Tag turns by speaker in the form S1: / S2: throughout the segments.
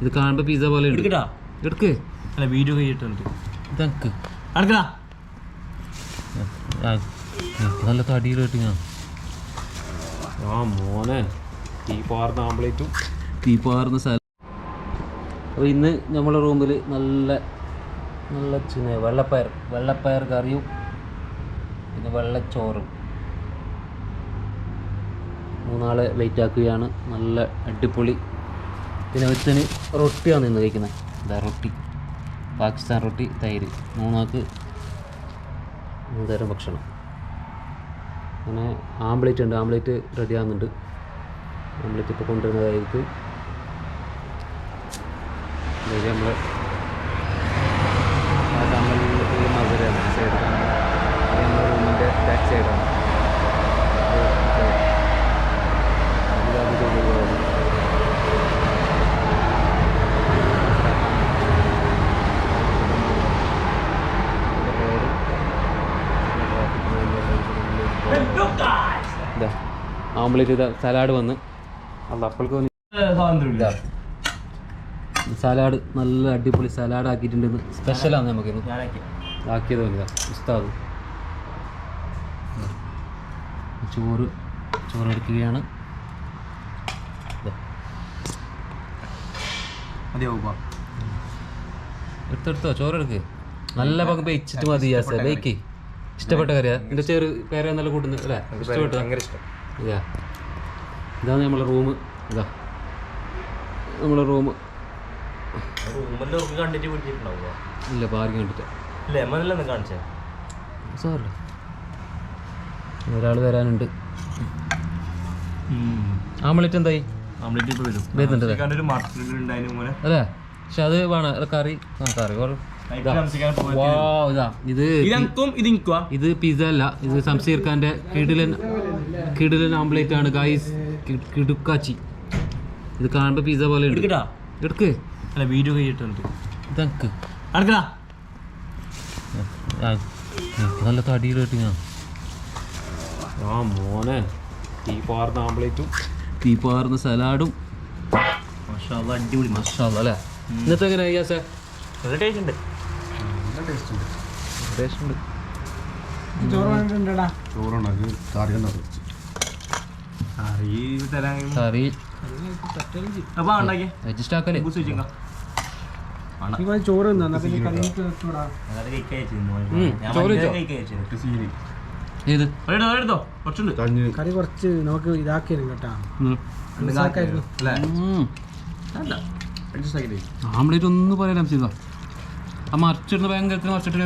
S1: ഇത് കാണുമ്പോ പിസ്സ പോലെ ഉണ്ട്. എടുക്ക്.
S2: അല്ല വീഡിയോ കഴിഞ്ഞിട്ടുണ്ട്.
S1: നല്ല തടിയിൽ കിട്ടിയ ആ മോനെ. തീ പാർന്ന ആംപ്ലേറ്റും തീ പാർന്ന സ്ഥലം അപ്പോൾ ഇന്ന് നമ്മളെ റൂമിൽ നല്ല നല്ല ചിന്ന വെള്ളപ്പയർ വെള്ളപ്പയർ കറിയും പിന്നെ വെള്ളച്ചോറും. മൂന്നാളെ വെയിറ്റ് ആക്കുകയാണ്. നല്ല അടിപൊളി പിന്നെ ഒരുത്തന് റൊട്ടിയാണ് ഇന്ന് കഴിക്കുന്നത് എന്താ റൊട്ടി. പാകിസ്ഥാൻ റൊട്ടി തൈര്. മൂന്നാൾക്ക് മൂന്നുതരം ഭക്ഷണം. അങ്ങനെ ആംബ്ലേറ്റ് ഉണ്ട്. ആംബ്ലേറ്റ് റെഡി ആകുന്നുണ്ട് ആംബ്ലേറ്റ് ഇപ്പോൾ കൊണ്ടുവരുന്നതായിരിക്കും. നമ്മൾ ആംപ്ലേറ്റ് സൈഡാണ് സൈഡ് നമ്മുടെ റൂമിന്റെ ആംപ്ലേറ്റ് ചെയ്ത സലാഡ് വന്ന്.
S2: സ്വാതന്ത്ര്യമില്ല
S1: സലാഡ് നല്ല അടിപൊളി സലാഡ് ആക്കിയിട്ടുണ്ട് സ്പെഷ്യലാണ് നമുക്കിന്ന്
S2: ഞാനൊക്കെ.
S1: ആക്കിയത് വലുതാ ഉസ്താദ്. ചോറ് ചോറ് എടുക്കുകയാണ്. ഇതാ,
S2: മതിയാവുക
S1: എടുത്തെടുത്തോ ചോറ് എടുക്ക്. നല്ല പങ്ക് വെച്ചിട്ട് മതി ബേക്ക് ഇഷ്ടപ്പെട്ട കറിയാ. എന്റെ ചെറു പേരെ നല്ല കൂട്ടുന്നു അല്ലേ? ഇഷ്ടപ്പെട്ടു
S2: ഭയങ്കര ഇഷ്ടം.
S1: ഇതാ. ഇതാണ് നമ്മളെ റൂം ഇതാ. നമ്മളെ റൂം
S2: കണ്ടിട്ട്
S1: ഇല്ല പാർക്കിംഗ് കണ്ടിട്ട്
S2: കാണിച്ചേ?
S1: സാറല്ലേ ഒരാൾ വരാനുണ്ട്. ആംപ്ലേറ്റ് എന്തായി?
S2: ആംപ്ലേറ്റ് ഇപ്പോൾ വരും.
S1: വരുന്നുണ്ട് അല്ലേ? പക്ഷെ അത് വേണം. കറി. കറി കുറവ്. ഇതാ. ഇത്.
S2: പിസ ഇതിനിക്കുവാ
S1: ഇത് പിസ്സ അല്ല. ഇത് സംസീർ ഖാന്റെ കിടിലൻ കിടിലൻ ആംപ്ലേറ്റ് ആണ് ഗായ്സ് കിടുക്കാച്ചി. ഇത് കാണുമ്പോ പിസ പോലെ ഉണ്ട്. എടുക്ക്.
S2: അല്ല വീഡിയോ കഴിഞ്ഞിട്ടുണ്ട്.
S1: ആ, നല്ല തടിയിൽ കിട്ടിയ ആ മോനെ. തീ പാർന്ന ആംപ്ലേറ്റും തീ പാർന്ന സലാഡും.
S2: മാഷാ അല്ലാ, അടിപൊളി.
S1: മഷാല്ല അല്ലേ? ഇന്നത്തെ എങ്ങനെ യാസേ
S2: ടേസ്റ്റ് ഉണ്ട്.
S1: ടേസ്റ്റ് ഉണ്ട്.
S3: ചോറുണ്ടാക്കി കറിയുണ്ടാക്കി
S2: ഈ തരാൻ
S1: കറി.
S2: അപ്പൊ ഉണ്ടാക്കിയേ.
S1: അഡ്ജസ്റ്റ് ആക്കല്ലേ
S2: ബൂസ് വെച്ചേക്കാം
S4: ചോറ് തിന്നാ പിന്നെ കഴിഞ്ഞിട്ട് വെച്ചോടാ.
S1: ഉം, ചോറ് വെച്ചോ?
S3: സീനി.
S1: ഏത്?
S2: എടുത്തോ കുറച്ചുണ്ട്.
S3: കഞ്ഞി.
S4: കറി കുറച്ച് നമുക്ക് ഇതാക്കിയിരുന്നു കേട്ടാ.
S1: ആംപ്ലേറ്റ് ഒന്നും പറയാൻ ചെയ്തോ ആ മറിച്ചിടുന്ന ഭയങ്കരത്തിന് മറിച്ചിട്ട്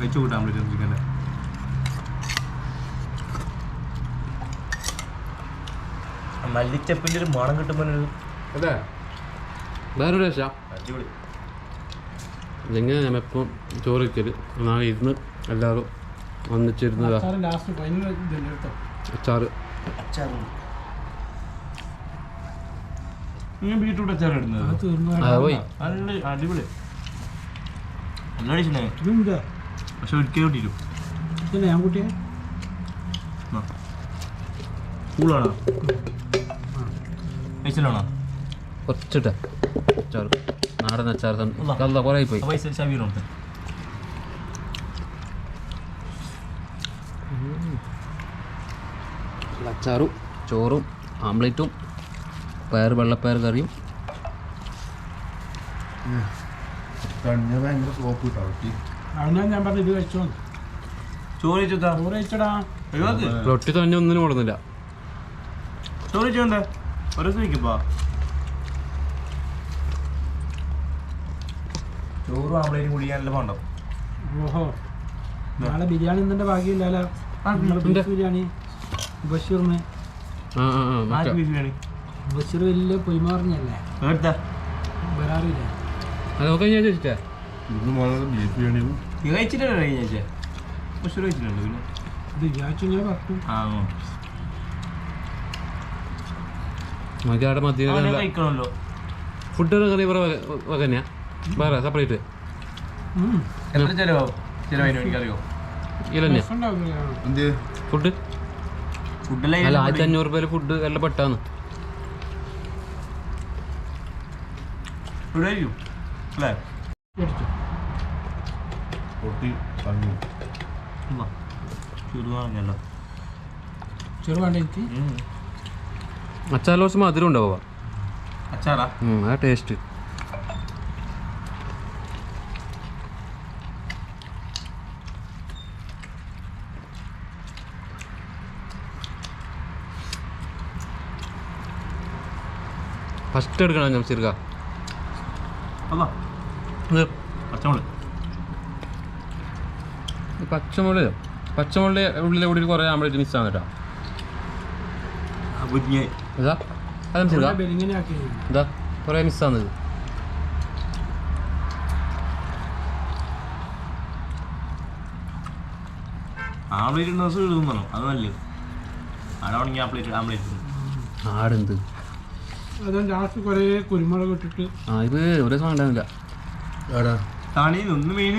S2: വെച്ച് കൂട്ടാൻ പറ്റും ചിക്കന്റെ മല്ലിച്ചപ്പിന്റെ ഒരു മണം കിട്ടുമ്പോൾ ഒരു
S1: അല്ലേ വേറൊരു രക്ഷ
S2: അടിപൊളി.
S1: ഇതെങ്ങനെ ഞാൻ എപ്പം ചോറ് വയ്ക്കൽ നാളെ ഇരുന്ന് എല്ലാവരും ഒന്നിച്ചിരുന്നതാ
S4: അച്ചാറ് ലാസ്റ്റ് ഫൈനൽ എടുത്തോ
S1: അച്ചാറ്
S2: അച്ചാറുണ്ട് ഞാൻ ബീട്രൂട്ട് അച്ചാർ ഇടുന്നത്.
S1: ആ പോയി.
S2: നല്ല അടിപൊളി. നല്ല
S4: ഇതാ
S2: പക്ഷെ ഒരിക്കലും കിട്ടിയിട്ടു
S4: ഞാൻ കൂട്ടിയ?
S2: കൂളാണോ പൈസയിലാണോ
S1: കുറച്ചിട്ട് അച്ചാറ് നാടൻ അച്ചാർ തന്നെ. കുറേ പോയി അച്ചാറും ചോറും ആംപ്ലേറ്റും പയർ വെള്ളപ്പയർ കറിയും. തന്നെ ഒന്നിനും കൊടുന്നില്ല
S2: ചോറ് ആംപ്ലേറ്റും കുടിക്കാനല്ല പോണ്ടോ?
S4: ഓഹോ. നാളെ ബിരിയാണി ഇന്നെ ഭാഗ്യമില്ലല്ലോ. ബിരിയാണി ബഷീറിന് ബഷീർ വലിയ പൊയ്മാറിഞ്ഞല്ലേ?
S2: എടുത്താ
S4: വരാറില്ല?
S1: അത് നമുക്ക് ഞാൻ ചോദിച്ചിട്ടേ.
S3: ഇന്ന് വളരെ ബീഫ് ബിരിയാണിയും.
S2: ഇത് കഴിച്ചിട്ടല്ലേ കഴിഞ്ഞ ആഴ്ച പക്ഷെ കഴിച്ചിട്ടുണ്ടോ പിന്നെ?
S4: ഇത് വിചാരിച്ചു ഞാൻ പറഞ്ഞു
S2: ആ
S1: നമുക്ക് അവിടെ മധ്യ
S2: കഴിക്കണമല്ലോ.
S1: ഫുഡ് കറി വേറെ വക വേറെ സെപ്പറേറ്റ്
S2: എത്ര ചെലവാവും ചെലവിന് എനിക്കറിയോ
S1: ഇല്ല
S4: രസമുണ്ടാവില്ല.
S1: ഫുഡ്
S2: ഫുഡെല്ലാം
S1: അല്ല ആയിരത്തി അഞ്ഞൂറ് രൂപയിൽ ഫുഡ് എല്ലാം പെട്ടാന്ന്.
S2: ഇവിടെ ആയിരിക്കും അല്ലേ
S3: പൊട്ടി കണ്ണു
S2: ചെറുതാണല്ലോ
S4: ചെറു വേണ്ട എനിക്ക്
S1: അച്ചാർ കുറച്ച് മധുരം ഉണ്ടാവുക
S2: അച്ചാറാ?
S1: ആ ടേസ്റ്റ് ഫസ്റ്റ് എടുക്കണം ഞാൻ ചെറുക്ക
S2: അല്ല പച്ചമുളക്.
S1: പച്ചമുളക് പച്ചമുളക് ഉള്ളിലെ കൂടി കുറേ ആകുമ്പോഴേക്ക് മിസ്സാണ് കേട്ടോ. ഇതാ അതും
S4: ആക്കി
S1: ഇതാ കുറേ മിസ്സാന്നത്
S2: ആംപ്ലേറ്റ് ഉണ്ട ദിവസം എഴുതുന്നോ അത് നല്ലത്. ആടാണെങ്കിൽ ആംപ്ലേറ്റ് ആംപ്ലേറ്റ്
S1: ആടെന്ത്?
S4: അത് ലാസ്റ്റ് കുറേ കുരുമുളക് ഇട്ടിട്ട്.
S1: ആ ഇത് ഒരേ സാധനം ഉണ്ടാവില്ല
S2: മീൻ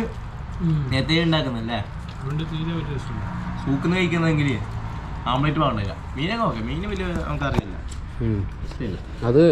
S2: നേരത്തെ ഉണ്ടാക്കുന്നല്ലേ
S4: അതുകൊണ്ട് തീരെ ഒരു ടേസ്റ്റ് ഇല്ല
S2: സൂക്കുന്ന കഴിക്കുന്നതെങ്കിൽ ആംപ്ലേറ്റ് പാടില്ല മീനൊക്കെ ഓക്കെ മീൻ വലിയ നമുക്കറിയില്ല.
S1: അത്